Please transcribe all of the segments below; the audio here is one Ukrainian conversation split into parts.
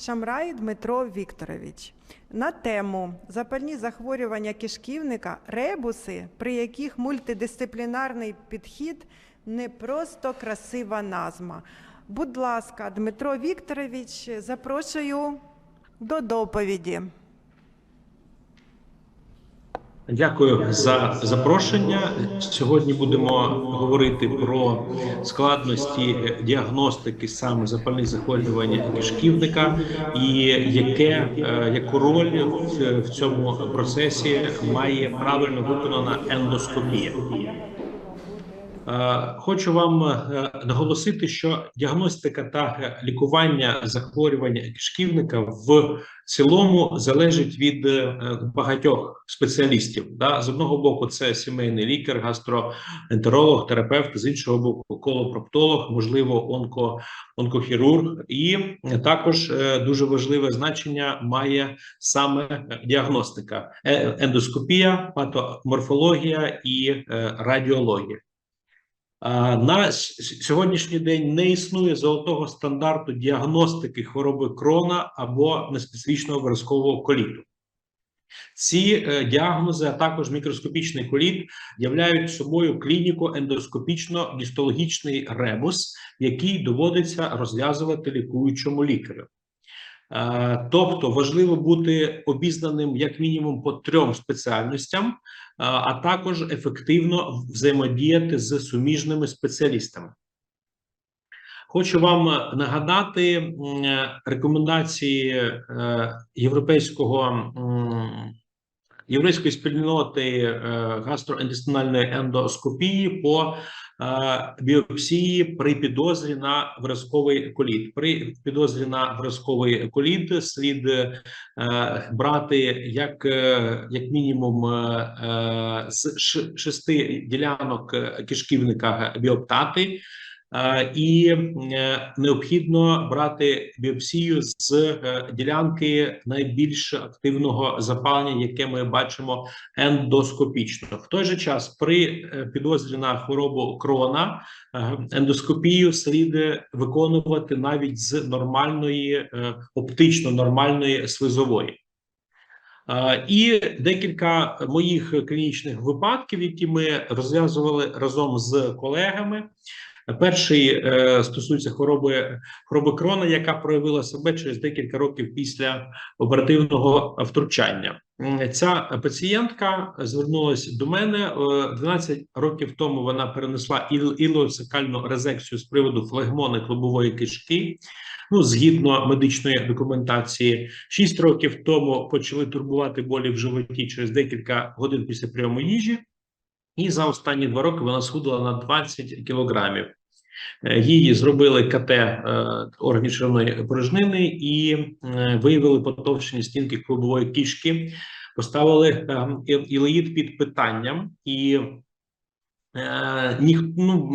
Шамрай Дмитро Вікторович на тему запальні захворювання кишківника, ребуси, при яких мультидисциплінарний підхід не просто красива назва. Будь ласка, Дмитро Вікторович, запрошую до доповіді. Дякую за запрошення. Сьогодні будемо говорити про складності діагностики саме запальних захворювань кишківника і яке е, яку роль в, цьому процесі має правильно виконана ендоскопія. Е, Хочу вам е, наголосити, що діагностика та лікування захворювання кишківника в цілому залежить від е, багатьох спеціалістів. З одного боку, це сімейний лікар, гастроентеролог, терапевт, з іншого боку, колопроктолог, можливо, онко, онкохірург, і також дуже важливе значення має саме діагностика, ендоскопія, патоморфологія і радіологія. На сьогоднішній день не існує золотого стандарту діагностики хвороби крона або неспецифічного виразкового коліту. Ці е, діагнози, а також мікроскопічний коліт, являють собою клініко-ендоскопічно-гістологічний ребус, який доводиться розв'язувати лікуючому лікарю. Е, Тобто важливо бути обізнаним як мінімум по трьом спеціальностям, е, а також ефективно взаємодіяти з суміжними спеціалістами. Хочу вам нагадати рекомендації е, європейського європейської спільноти гастроінтестинальної ендоскопії по біопсії при підозрі на вразковий коліт. При підозрі на вразковий коліт слід е, брати як, е, як мінімум е, з шести ділянок кишківника біоптати. І е, необхідно брати біопсію з е, ділянки найбільш активного запалення, яке ми бачимо ендоскопічно. В той же час при е, підозрі на хворобу крона ендоскопію слід виконувати навіть з нормальної оптично нормальної слизової. І декілька моїх клінічних випадків, які ми розв'язували разом з колегами. Перший е, стосується хвороби хвороби крона, яка проявила себе через декілька років після оперативного втручання. Ця пацієнтка звернулася до мене е, 12 років тому. Вона перенесла іл- ілоцекальну резекцію з приводу флегмони клубової кишки. Ну, згідно медичної документації, 6 років тому почали турбувати болі в животі через декілька годин після прийому їжі. І за останні два роки вона схудла на 20 кілограмів. Е, Її зробили КТ е, органів червоної порожнини і е, виявили потовщені стінки клубової кішки, поставили е, ілеїд під питанням, і е, ну,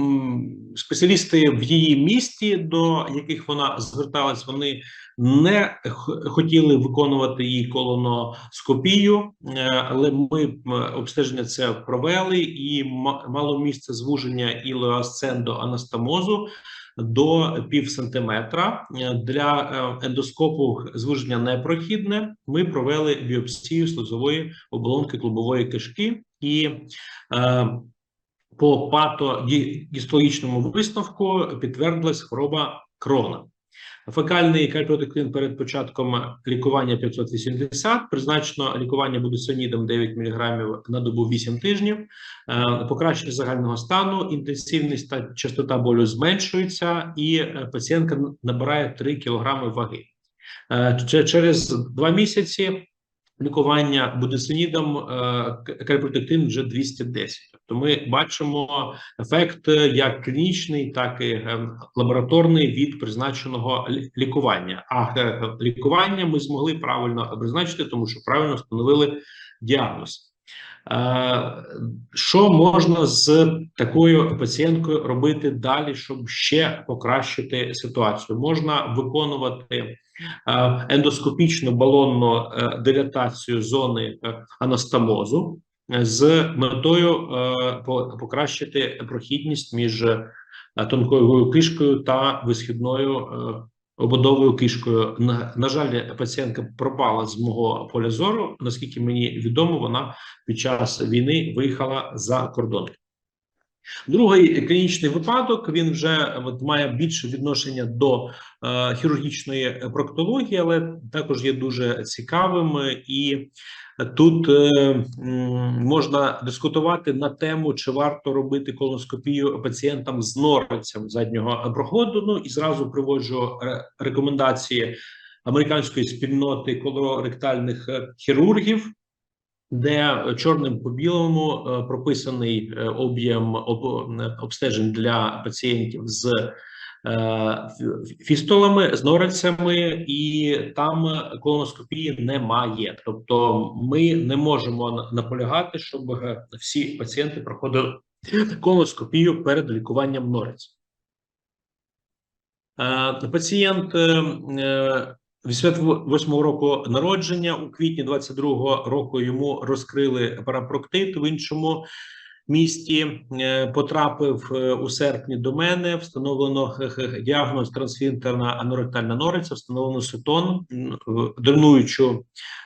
спеціалісти в її місті, до яких вона зверталась, вони не хотіли виконувати її колоноскопію, е, але ми обстеження це провели, і ма- мало місце звуження ілоасцендоанастомозу до пів сантиметра. Е, Для е, ендоскопу звуження непрохідне. Ми провели біопсію слизової оболонки клубової кишки і е, по патогістологічному висновку підтвердилась хвороба крона. Фекальний кальпротектин перед початком лікування 580, призначено лікування будесонідом 9 мг на добу 8 тижнів, Е, покращення загального стану, інтенсивність та частота болю зменшується, і е, пацієнтка набирає 3 кг ваги. Е, Через два місяці лікування будесонідом е, к- кальпротектин вже 210. Тобто ми бачимо ефект як клінічний, так і е, лабораторний від призначеного лікування. А е, лікування ми змогли правильно призначити, тому що правильно встановили діагноз. Що можна з такою пацієнткою робити далі, щоб ще покращити ситуацію? Можна виконувати ендоскопічну балонну е, дилатацію зони е, анастомозу е, з метою покращити прохідність між тонкою кишкою та висхідною ободовою кишкою. На жаль, пацієнтка пропала з мого поля зору. Наскільки мені відомо, вона під час війни виїхала за кордон. Другий клінічний випадок він вже от, має більше відношення до е, хірургічної проктології, але також є дуже цікавим. І тут е, можна дискутувати на тему, чи варто робити колоноскопію пацієнтам з норицем заднього проходу. Ну і зразу приводжу рекомендації американської спільноти колоректальних е, хірургів де чорним по білому е, прописаний е, об'єм обстежень для пацієнтів з е, фістолами, з норицями, і там колоноскопії немає. Тобто, ми не можемо наполягати, щоб всі пацієнти проходили колоноскопію перед лікуванням норець. Пацієнт 88 року народження у квітні 22 року йому розкрили парапроктит в іншому місті. Е, Потрапив е, у серпні до мене. Встановлено діагноз трансфінтерна аноректальна нориця, встановлено сетон, в- дренуючу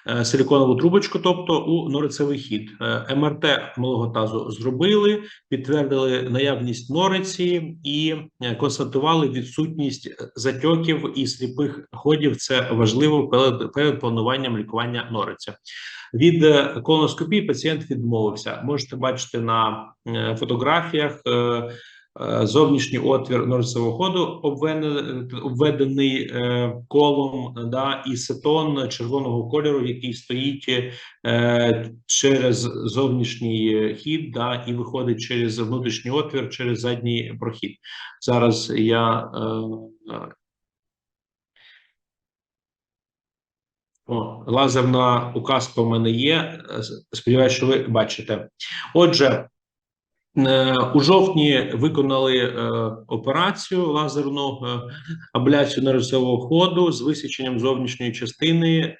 е, силіконову трубочку, тобто у норицевий хід. Е, МРТ малого тазу зробили, підтвердили наявність нориці і е, констатували відсутність е, затьоків і сліпих ходів. Це важливо перед, перед плануванням лікування нориця. Від е, колоноскопії пацієнт відмовився. Можете бачити на е, фотографіях. е, Зовнішній отвір норицевого ходу обведений, колом да, і сетон червоного кольору, який стоїть через зовнішній хід, да, і виходить через внутрішній отвір, через задній прохід. Зараз я е, е, О, лазерна указка у мене є. Сподіваюся, що ви бачите. Отже, е, у жовтні виконали е, операцію лазерну е, абляцію нервцевого ходу з висіченням зовнішньої частини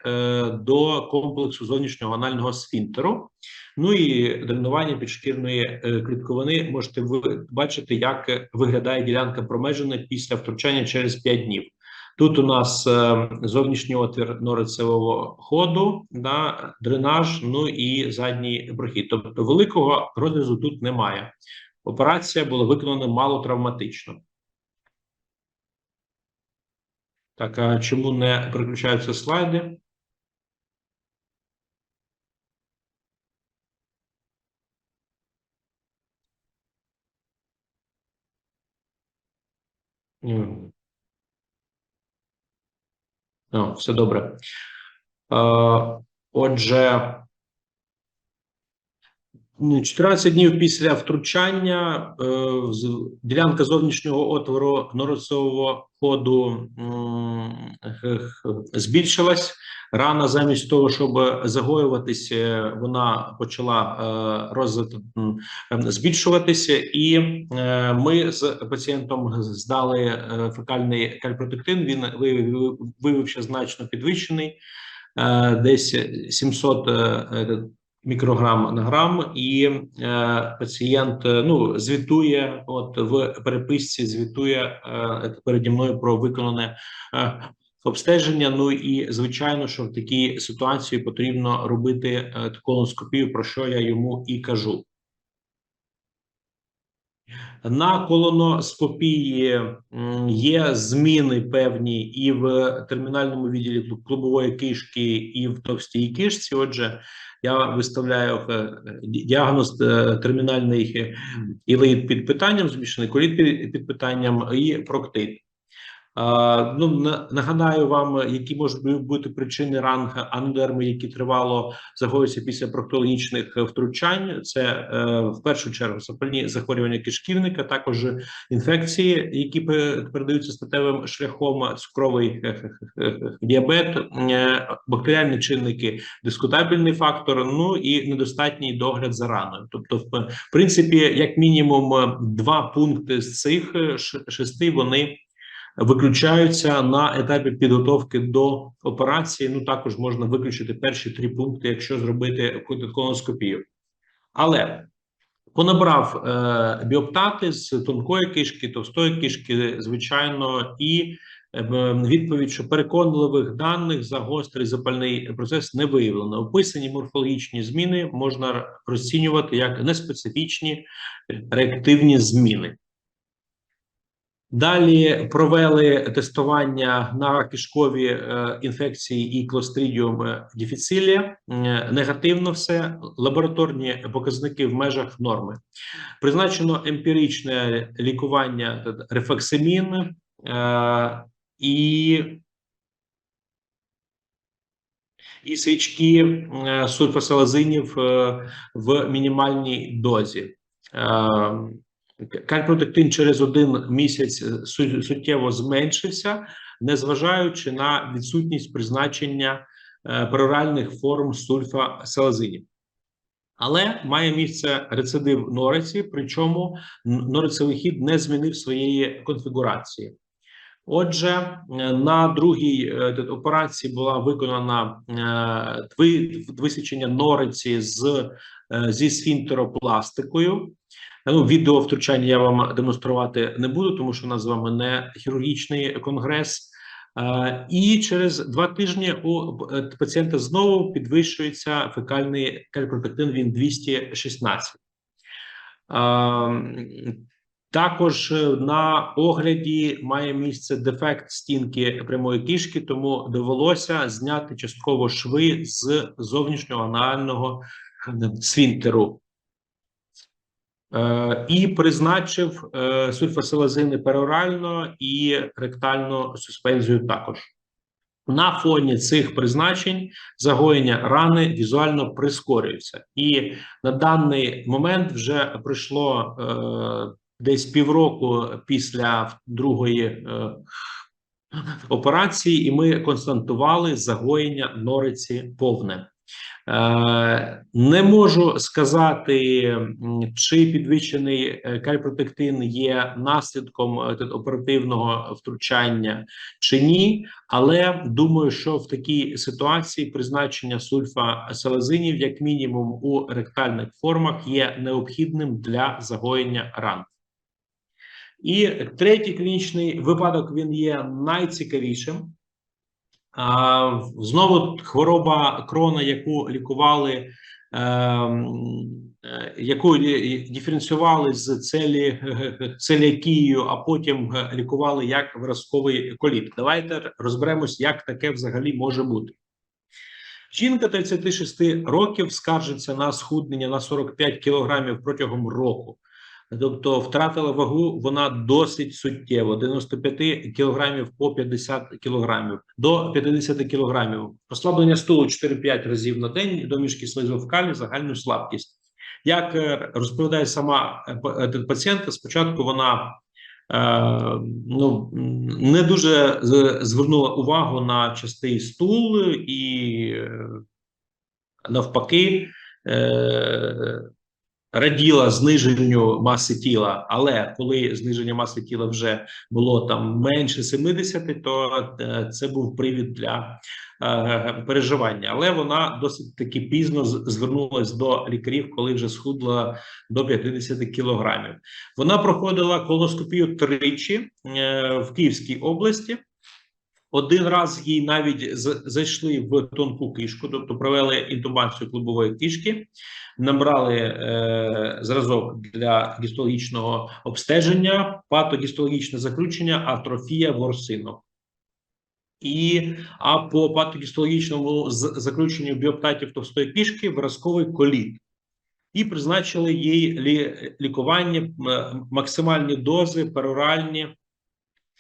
до комплексу зовнішнього анального сфінктеру. Ну і дренування підшкірної клітковини. Можете ви бачити, як виглядає ділянка промежини після втручання через 5 днів. Тут у нас е, зовнішній отвір норицевого ходу, да, дренаж, ну і задній прохід. Тобто великого розрізу тут немає. Операція була виконана малотравматично. Так, а чому не переключаються слайди? М. О, все добре. Е, отже, ну, 14 днів після втручання е, ділянка зовнішнього отвору норицевого ходу збільшилась. Рана замість того, щоб загоюватися, вона почала е, ем, збільшуватися, і е, ми з пацієнтом здали фекальний кальпротектин. Він виявив- виявився значно підвищений, десь 700 е, е, мікрограм на грам, і е, пацієнт е, ну звітує, от в переписці звітує е, переді мною про виконане. е, Обстеження, ну і звичайно, що в такій ситуації потрібно робити е, колоноскопію, про що я йому і кажу. На колоноскопії є зміни певні і в термінальному відділі клубової кишки, і в товстій кишці. Отже, я виставляю е, діагноз е, термінальний е, ілеїд під питанням, змішаний коліт під питанням і проктит. Ну, на- нагадаю вам, які можуть бути причини ранг анодерми, які тривало загоюються після проктологічних е, втручань. Це е, в першу чергу запальні захворювання кишківника, також інфекції, які пе- передаються статевим шляхом, цукровий е, діабет, бактеріальні чинники, дискутабельний фактор. Ну і недостатній догляд за раною. Тобто, в принципі, як мінімум, два пункти з цих шести вони виключаються на етапі підготовки до операції. Ну також можна виключити перші три пункти, якщо зробити колоноскопію. Але понабрав е, біоптати з тонкої кишки, товстої кишки, звичайно, і е, відповідь, що переконливих даних за гострий запальний процес не виявлено. Описані морфологічні зміни можна розцінювати як неспецифічні реактивні зміни. Далі провели тестування на кишкові е, інфекції і difficile. Е, Негативно все, лабораторні показники в межах норми. Призначено емпіричне лікування рефаксимін е, і, і свічки е, сульфасалазинів в мінімальній дозі. Е, Кальпротектин через один місяць е, суттєво зменшився, незважаючи на відсутність призначення проральних пероральних форм сульфасалазинів. Але має місце рецидив нориці, причому норицевий хід не змінив своєї конфігурації. Отже, е, на другій е, операції була виконана е, ви- висічення нориці з зі сфінтеропластикою. Ну, відео втручання я вам демонструвати не буду, тому що у нас з вами не хірургічний конгрес. І через два тижні у пацієнта знову підвищується фекальний кальпротектин. Він 216. Е, Також е, на огляді має місце дефект стінки прямої кишки, тому довелося зняти частково шви з зовнішнього анального сфінктеру. Е, і призначив е, сульфасилазини перорально і ректальну суспензію також. На фоні цих призначень загоєння рани візуально прискорюється, і на даний момент вже пройшло е, десь півроку після другої е, операції, і ми констатували загоєння нориці повне. Е, Не можу сказати, чи підвищений е, кальпротектин є наслідком оперативного втручання чи ні, але думаю, що в такій ситуації призначення сульфасалазинів, як мінімум у ректальних формах, є необхідним для загоєння ран. І третій клінічний випадок він є найцікавішим. Знову хвороба крона, яку лікували, ем, е, яку диференціювали з целі, целіакією, а потім лікували як виразковий коліт. Давайте розберемось, як таке взагалі може бути. Жінка 36 років скаржиться на схуднення на 45 кілограмів протягом року. Тобто втратила вагу вона досить суттєво: 95 кілограмів по 50 кілограмів до 50 кілограмів. Розслаблення стулу 4-5 разів на день, домішки слизу загальну слабкість. Як е, розповідає сама е, е, пацієнтка, спочатку вона е, ну, не дуже звернула увагу на частий стул і навпаки. Раділа зниженню маси тіла, але коли зниження маси тіла вже було там менше 70, то е, це був привід для е, переживання. Але вона досить таки пізно з- звернулась до лікарів, коли вже схудла до 50 кілограмів. Вона проходила колоскопію тричі е, в Київській області. Один раз їй навіть зайшли в тонку кишку, тобто провели інтубацію клубової кишки, набрали е, зразок для гістологічного обстеження, патогістологічне заключення, атрофія ворсинок. І а по патогістологічному заключенню біоптатів товстої кишки виразковий коліт. І призначили їй лі, лікування максимальні дози пероральні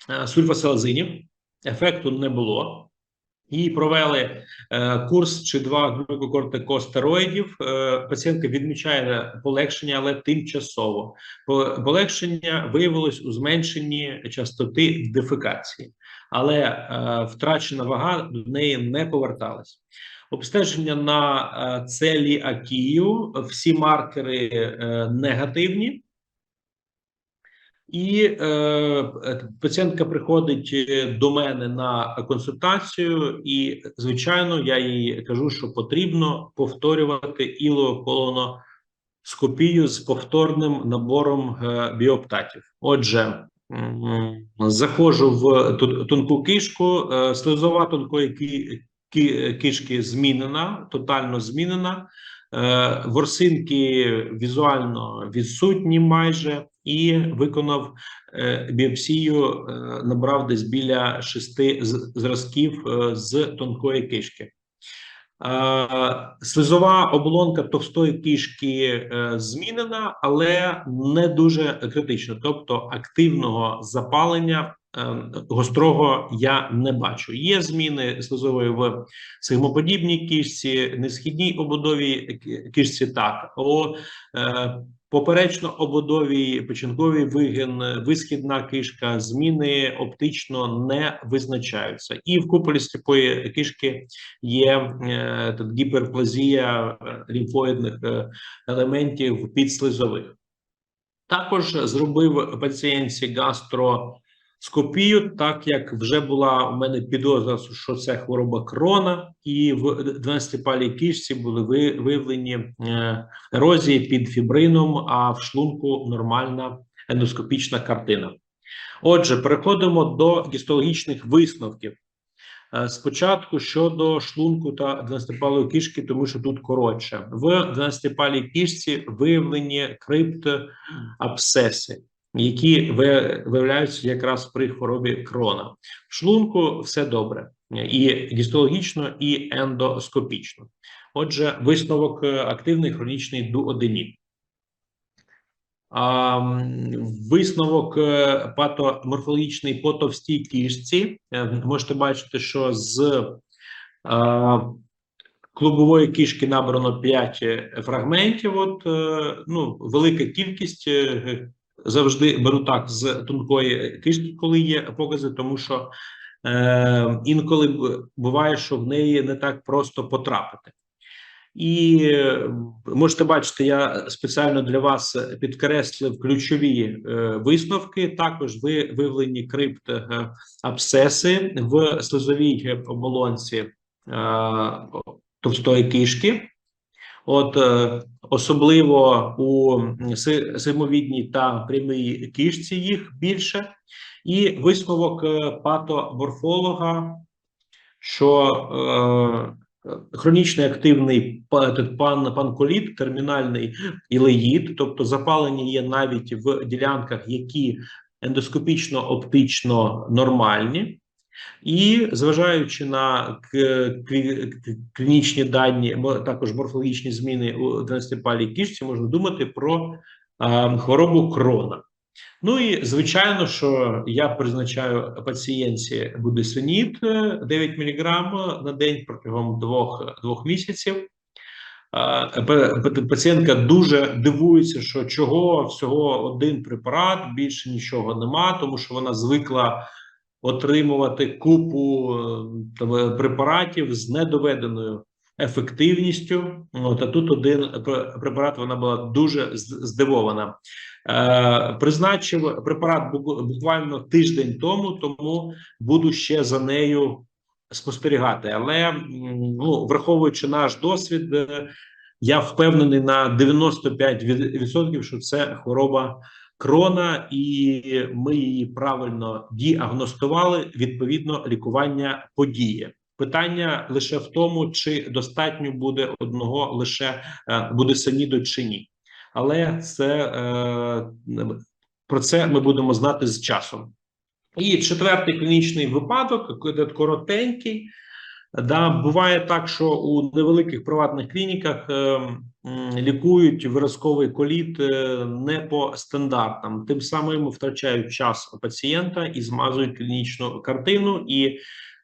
е, сульфасалазинів. Ефекту не було. Їй провели е, курс чи два глюкокортикостероїдів. Е, пацієнтка відмічає полегшення, але тимчасово. Полегшення виявилось у зменшенні частоти дефекації, але е, втрачена вага до неї не поверталась. Обстеження на е, целіакію, всі маркери е, негативні. І е, е, пацієнтка приходить е, до мене на консультацію, і звичайно, я їй кажу, що потрібно повторювати ілоколоноскопію з повторним набором е, біоптатів. Отже, заходжу в тонку кишку, е, слизова тонкої ки- ки- кишки змінена, тотально змінена. Е, Ворсинки візуально відсутні майже, і виконав е, біопсію, е, набрав десь біля шести зразків е, з тонкої кишки. Слизова оболонка товстої кишки змінена, але не дуже критично. Тобто активного запалення гострого я не бачу. Є зміни слизової в сигмоподібній кишці, несхідній ободовій ки- кишці. Так о е, поперечно-ободовій печінковий вигін, висхідна кишка, зміни оптично не визначаються, і в куполі сліпої кишки є е, гіперплазія е, лімфоїдних е, елементів підслизових. Також зробив пацієнтці гастроскопію, так як вже була у мене підозра, що це хвороба крона, і в 12-палій кишці були ви- виявлені е, ерозії під фібрином, а в шлунку нормальна ендоскопічна картина. Отже, переходимо до гістологічних висновків. Е, Спочатку щодо шлунку та 12-палої кишки, тому що тут коротше. В 12-палій кишці виявлені крипт абсцеси, які виявляються якраз при хворобі крона. В шлунку все добре, і гістологічно, і ендоскопічно. Отже, висновок е, активний хронічний дуоденіт. Висновок е, патоморфологічний по товстій кішці. Е, Можете бачити, що з клубової кішки набрано 5 фрагментів. От ну, велика кількість завжди беру так з тонкої кишки, коли є покази, тому що е, інколи буває, що в неї не так просто потрапити. І е, можете бачити, я спеціально для вас підкреслив ключові е, висновки. Також ви виявлені крипт е, в слизовій оболонці е, товстої кишки. От е, особливо у си- симовідній та прямій кишці їх більше, і висновок е, патоморфолога, що е, хронічний активний пан панколіт, термінальний ілеїд, тобто запалення є навіть в ділянках, які ендоскопічно оптично нормальні. І зважаючи на клінічні дані, також морфологічні зміни у 12-палій кишці, можна думати про хворобу крона. Ну і звичайно, що я призначаю пацієнтці будесоніт е, 9 мг на день протягом двох, двох місяців. Пацієнтка дуже дивується, що чого всього один препарат, більше нічого нема, тому що вона звикла отримувати купу е, препаратів з недоведеною ефективністю. От, а тут один препарат вона була дуже здивована. Е, призначив препарат буквально тиждень тому, тому буду ще за нею спостерігати. Але ну, враховуючи наш досвід, е, я впевнений на 95%, що це хвороба крона, і ми її правильно діагностували. Відповідно, лікування подіє. Питання лише в тому, чи достатньо буде одного лише е, буде саніду чи ні. Але це е, про це ми будемо знати з часом. І четвертий клінічний випадок, коротенький. Да, буває так, що у невеликих приватних клініках е, м, лікують виразковий коліт е, не по стандартам. Тим самим втрачають час пацієнта і змазують клінічну картину, і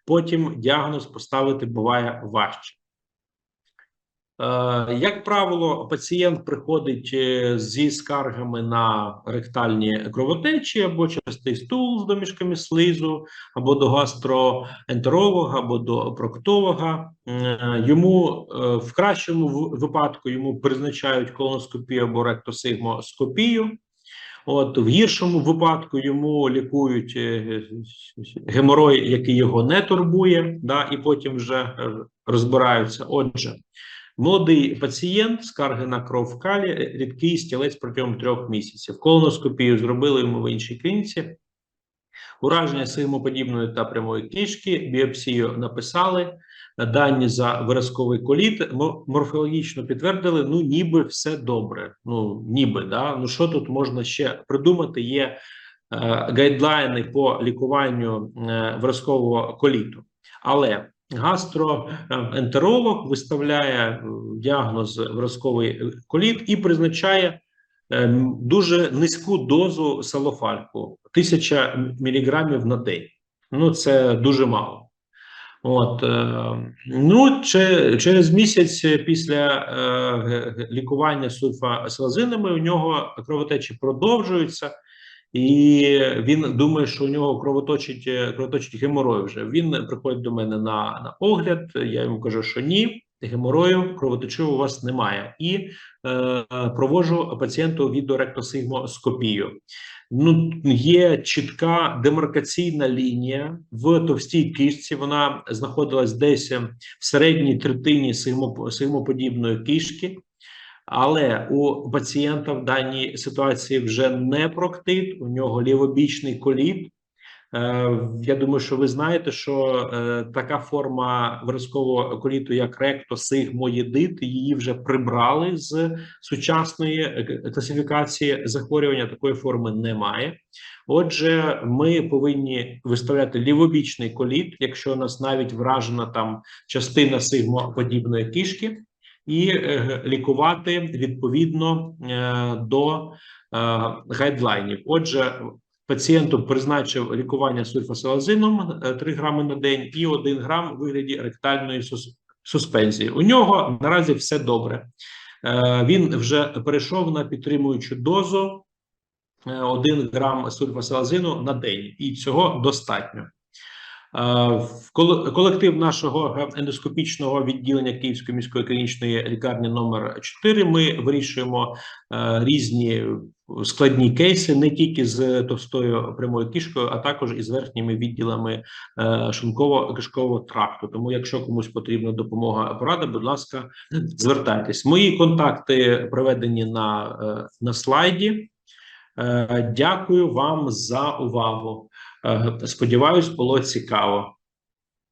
потім діагноз поставити буває важче. Е, Як правило, пацієнт приходить е, зі скаргами на ректальні кровотечі або частий стул з домішками слизу, або до гастроентеролога, або до проктолога. Е, Йому в кращому випадку йому призначають колоноскопію або ректосигмоскопію. От в гіршому випадку йому лікують геморой, який його не турбує, да, і потім вже розбираються. Отже, молодий пацієнт, скарги на кров в калі, рідкий стілець протягом трьох місяців. Колоноскопію зробили йому в іншій клініці. Ураження сигмоподібної та прямої кишки, біопсію написали, дані за виразковий коліт, морфологічно підтвердили, ну ніби все добре. Ну, ніби, да? Ну що тут можна ще придумати? Є е, гайдлайни по лікуванню е, виразкового коліту. Але гастроентеролог виставляє е, діагноз виразковий коліт і призначає е, дуже низьку дозу салофальку 1000 міліграмів на день. Ну, це дуже мало. От, е, ну, че, через місяць після е, лікування сульфасилазинами у нього кровотечі продовжуються, і він думає, що у нього кровоточить, е, кровоточить геморой вже. Він приходить до мене на, на огляд. Я йому кажу, що ні, геморою кровотечі у вас немає. І е, проводжу пацієнту відеоректосигмоскопію. Ну, є чітка демаркаційна лінія в товстій кишці. Вона знаходилась десь в середній третині сигмо- сигмоподібної кишки. Але у пацієнта в даній ситуації вже не проктит, у нього лівобічний коліт. Е, Я думаю, що ви знаєте, що е, така форма виразкового коліту, як ректосигмоєдит, її вже прибрали з сучасної е, класифікації захворювання. Такої форми немає. Отже, ми повинні виставляти лівобічний коліт, якщо у нас навіть вражена там частина сигмоподібної кишки, і е, лікувати відповідно е, до е, гайдлайнів. Отже, пацієнту призначив лікування сульфасилазином е, 3 грами на день і 1 грам у вигляді ректальної сус- суспензії. У нього наразі все добре. Він вже перейшов на підтримуючу дозу е, 1 грам сульфасилазину на день, і цього достатньо. Колектив нашого ендоскопічного відділення Київської міської клінічної лікарні номер 4 Ми вирішуємо е, різні складні кейси не тільки з товстою прямою кишкою, а також із верхніми відділами е, шлунково-кишкового тракту. Тому, якщо комусь потрібна допомога порада, будь ласка, звертайтесь. Мої контакти приведені на, е, на слайді. Дякую вам за увагу. Е, Сподіваюсь, було цікаво.